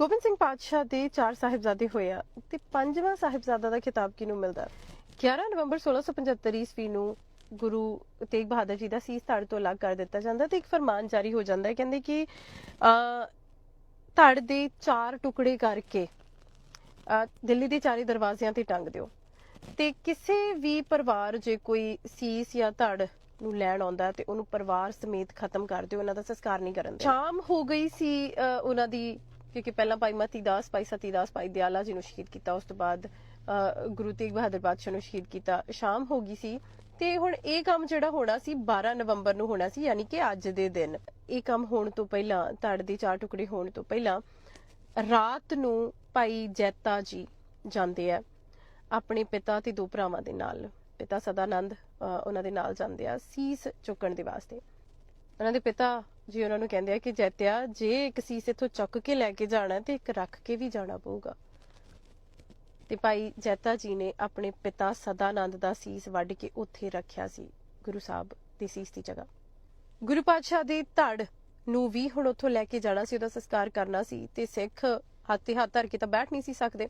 ਗੋਬਿੰਦ ਸਿੰਘ ਪਾਤਸ਼ਾਹ ਦੇ ਚਾਰ ਸਾਹਿਬਜ਼ਾਦੇ ਹੋਏ ਆ ਤੇ ਪੰਜਵਾਂ ਸਾਹਿਬਜ਼ਾਦਾ ਦਾ ਖਿਤਾਬ ਕਿਹਨੂੰ ਮਿਲਦਾ? 11 ਨਵੰਬਰ 1675 ਈਸਵੀ ਨੂੰ ਗੁਰੂ ਤੇਗ ਬਹਾਦਰ ਜੀ ਦਾ ਸੀਸ ਧੜ ਤੋਂ ਅਲੱਗ ਕਰ ਦਿੱਤਾ ਜਾਂਦਾ ਤੇ ਇੱਕ ਫਰਮਾਨ ਜਾਰੀ ਹੋ ਜਾਂਦਾ ਹੈ ਕਹਿੰਦੇ ਕਿ ਧੜ ਦੇ ਚਾਰ ਟੁਕੜੇ ਕਰਕੇ ਦਿੱਲੀ ਦੇ ਚਾਰੇ ਦਰਵਾਜ਼ਿਆਂ ਤੇ ਟੰਗ ਦਿਓ। ਤੇ ਕਿਸੇ ਵੀ ਪਰਿਵਾਰ ਜੇ ਕੋਈ ਸੀਸ ਜਾਂ ਧੜ ਨੂੰ ਲੈਣ ਆਉਂਦਾ ਤੇ ਉਹਨੂੰ ਪਰਿਵਾਰ ਸਮੇਤ ਖਤਮ ਕਰ ਦਿਓ ਉਹਨਾਂ ਦਾ ਸੰਸਕਾਰ ਨਹੀਂ ਕਰਨ ਦੇ ਸ਼ਾਮ ਹੋ ਗਈ ਸੀ ਅ, ਉਹਨਾਂ ਦੀ ਕਿਉਂਕਿ ਪਹਿਲਾਂ ਭਾਈ ਮਤੀ ਦਾਸ ਭਾਈ ਸਤੀ ਦਾਸ ਭਾਈ ਦਿਆਲਾ ਜੀ ਨੂੰ ਸ਼ਹੀਦ ਕੀਤਾ ਉਸ ਤੋਂ ਬਾਅਦ ਗੁਰੂ ਤੇਗ ਬਹਾਦਰ ਬਾਦਸ਼ਾਹ ਨੂੰ ਸ਼ਹੀਦ ਕੀਤਾ। ਸ਼ਾਮ ਹੋ ਗਈ ਸੀ ਤੇ ਹੁਣ ਇਹ ਕੰਮ ਜਿਹੜਾ ਹੋਣਾ ਸੀ 12 ਨਵੰਬਰ ਨੂੰ ਹੋਣਾ ਸੀ ਯਾਨੀ ਕਿ ਅੱਜ ਦੇ ਦਿਨ। ਇਹ ਕੰਮ ਹੋਣ ਤੋਂ ਪਹਿਲਾਂ ਧੜ ਦੇ ਚਾਰ ਟੁਕੜੇ ਹੋਣ ਤੋਂ ਪਹਿਲਾਂ ਰਾਤ ਨੂੰ ਭਾਈ ਜੈਤਾ ਜੀ ਜਾਂਦੇ ਆ ਆਪਣੇ ਪਿਤਾ ਤੇ ਦੋ ਭਰਾਵਾਂ ਦੇ ਨਾਲ। ਪਿਤਾ ਸਦਾਨੰਦ ਅ, ਉਹਨਾਂ ਦੇ ਨਾਲ ਜਾਂਦੇ ਆ ਸੀਸ ਚੁੱਕਣ ਦੇ ਵਾਸਤੇ। ਉਹਨਾਂ ਦੇ ਪਿਤਾ ਜੀ ਉਹਨਾਂ ਨੂੰ ਕਹਿੰਦੇ ਆ ਕਿ ਜੈਤਿਆ ਜੇ ਇੱਕ ਸੀਸ ਇੱਥੋਂ ਚੁੱਕ ਕੇ ਲੈ ਕੇ ਜਾਣਾ ਤੇ ਇੱਕ ਰੱਖ ਕੇ ਵੀ ਜਾਣਾ ਪਊਗਾ। ਤੇ ਭਾਈ ਜੈਤਾ ਜੀ ਨੇ ਆਪਣੇ ਪਿਤਾ ਸਦਾਨੰਦ ਦਾ ਸੀਸ ਵੱਢ ਕੇ ਉੱਥੇ ਰੱਖਿਆ ਸੀ ਗੁਰੂ ਸਾਹਿਬ ਦੇ ਸੀਸ ਦੀ ਜਗ੍ਹਾ। ਗੁਰੂ ਪਾਤਸ਼ਾਹ ਦੀ ਧੜ ਨੂੰ ਵੀ ਹੁਣ ਉੱਥੋਂ ਲੈ ਕੇ ਜਾਣਾ ਸੀ ਉਹਦਾ ਸੰਸਕਾਰ ਕਰਨਾ ਸੀ ਤੇ ਸਿੱਖ ਹੱਥੇ ਹੱਥ ਧਰ ਕੇ ਤਾਂ ਬੈਠ ਨਹੀਂ ਸੀ ਸਕਦੇ।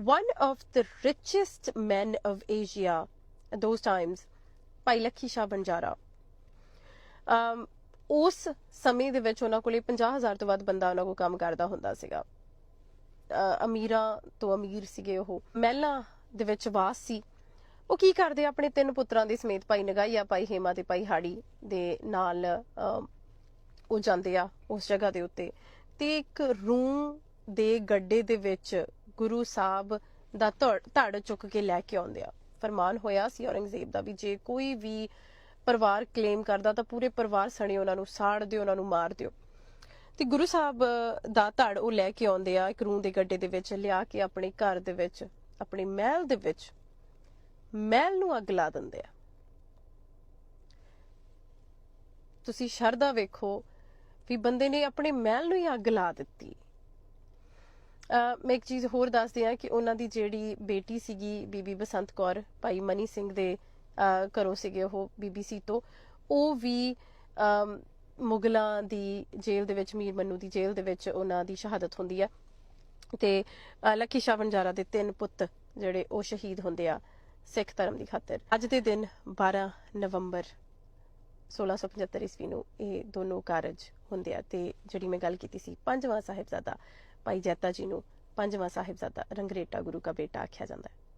One of the richest men of Asia at those times Bhai Lakhi Shah Banjara. um, ਉਸ ਸਮੇਂ ਦੇ ਵਿੱਚ ਉਹਨਾਂ ਕੋਲੇ 50000 ਤੋਂ ਵੱਧ ਬੰਦਾ ਉਹਨਾਂ ਕੋਲ ਕੰਮ ਕਰਦਾ ਹੁੰਦਾ ਸੀਗਾ। ਅਮੀਰਾਂ ਤੋਂ ਅਮੀਰ ਸੀਗੇ ਉਹ। ਮਹਿਲਾਂ ਦੇ ਵਿੱਚ ਵਾਸ ਸੀ। ਉਹ ਕੀ ਕਰਦੇ? ਆਪਣੇ ਤਿੰਨ ਪੁੱਤਰਾਂ ਦੇ ਸਮੇਤ ਭਾਈ ਨਗਾਈਆ ਭਾਈ ਹੇਮਾ ਤੇ ਭਾਈ ਹਾੜੀ ਦੇ ਨਾਲ ਉਹ ਜਾਂਦੇ ਆ ਉਸ ਜਗ੍ਹਾ ਦੇ ਉੱਤੇ। ਤੇ ਇੱਕ ਰੂਮ ਦੇ ਗੱਡੇ ਦੇ ਵਿੱਚ ਗੁਰੂ ਸਾਹਿਬ ਦਾ ਧੜ ਚੁੱਕ ਕੇ ਲੈ ਕੇ ਆਉਂਦੇ ਆ। ਫਰਮਾਨ ਹੋਇਆ ਸੀ ਔਰੰਗਜ਼ੇਬ ਦਾ ਵੀ ਜੇ ਕੋਈ ਵੀ ਪਰਿਵਾਰ ਕਲੇਮ ਕਰਦਾ ਤਾਂ ਪੂਰੇ ਪਰਿਵਾਰ ਸਣੇ ਉਹਨਾਂ ਨੂੰ, ਸਾੜ ਦਿਓ, ਉਹਨਾਂ ਨੂੰ ਮਾਰ ਦਿਓ। ਤੇ ਗੁਰੂ ਸਾਹਿਬ ਦਾ ਧੜ ਉਹ ਲੈ ਕੇ ਆਉਂਦੇ ਆ, ਇੱਕ ਰੂਮ ਦੇ ਗੱਡੇ ਦੇ ਵਿੱਚ, ਲਿਆ ਕੇ ਆਪਣੇ ਘਰ ਦੇ ਵਿੱਚ, ਆਪਣੇ ਮਹਿਲ ਦੇ ਵਿੱਚ, ਮਹਿਲ ਨੂੰ ਅੱਗ ਲਾ ਦਿੰਦੇ ਆ। ਤੁਸੀਂ ਸ਼ਰਧਾ ਵੇਖੋ ਵੀ ਬੰਦੇ ਨੇ ਆਪਣੇ ਮਹਿਲ ਨੂੰ ਹੀ ਅੱਗ ਲਾ ਦਿੱਤੀ। ਮੈਂ ਇੱਕ ਚੀਜ਼ ਹੋਰ ਦੱਸਦੀ ਆ ਕਿ ਉਹਨਾਂ ਦੀ ਜਿਹੜੀ ਬੇਟੀ ਸੀਗੀ, ਬੀਬੀ ਬਸੰਤ ਕੌਰ, ਭਾਈ ਮਨੀ ਸਿੰਘ ਦੇ ਅਹ ਸੀਗੇ ਉਹ ਬੀਬੀਸੀ ਤੋਂ। ਉਹ ਵੀ ਮੁਗਲਾਂ ਦੀ ਜੇਲ੍ਹ ਦੇ ਵਿੱਚ, ਮੀਰ ਮੰਨੂ ਦੀ ਜੇਲ੍ਹ ਦੇ ਵਿੱਚ ਉਹਨਾਂ ਦੀ ਸ਼ਹਾਦਤ ਹੁੰਦੀ ਹੈ ਤੇ ਲੱਖੀ ਸ਼ਾਹ ਵਣਜਾਰਾ ਦੇ ਤਿੰਨ ਪੁੱਤ ਜਿਹੜੇ ਉਹ ਸ਼ਹੀਦ ਹੁੰਦੇ ਆ ਸਿੱਖ ਧਰਮ ਦੀ ਖਾਤਰ। ਅੱਜ ਦੇ ਦਿਨ 12 ਨਵੰਬਰ 1675 ਈਸਵੀ ਨੂੰ ਇਹ ਦੋਨੋਂ ਕਾਰਜ ਹੁੰਦੇ ਆ। ਤੇ ਜਿਹੜੀ ਮੈਂ ਗੱਲ ਕੀਤੀ ਸੀ, ਪੰਜਵਾਂ ਸਾਹਿਬਜ਼ਾਦਾ ਭਾਈ ਜੈਤਾ ਜੀ ਨੂੰ, ਪੰਜਵਾਂ ਸਾਹਿਬਜ਼ਾਦਾ ਰੰਗਰੇਟਾ ਗੁਰੂ ਕਾ ਬੇਟਾ ਆਖਿਆ ਜਾਂਦਾ ਹੈ।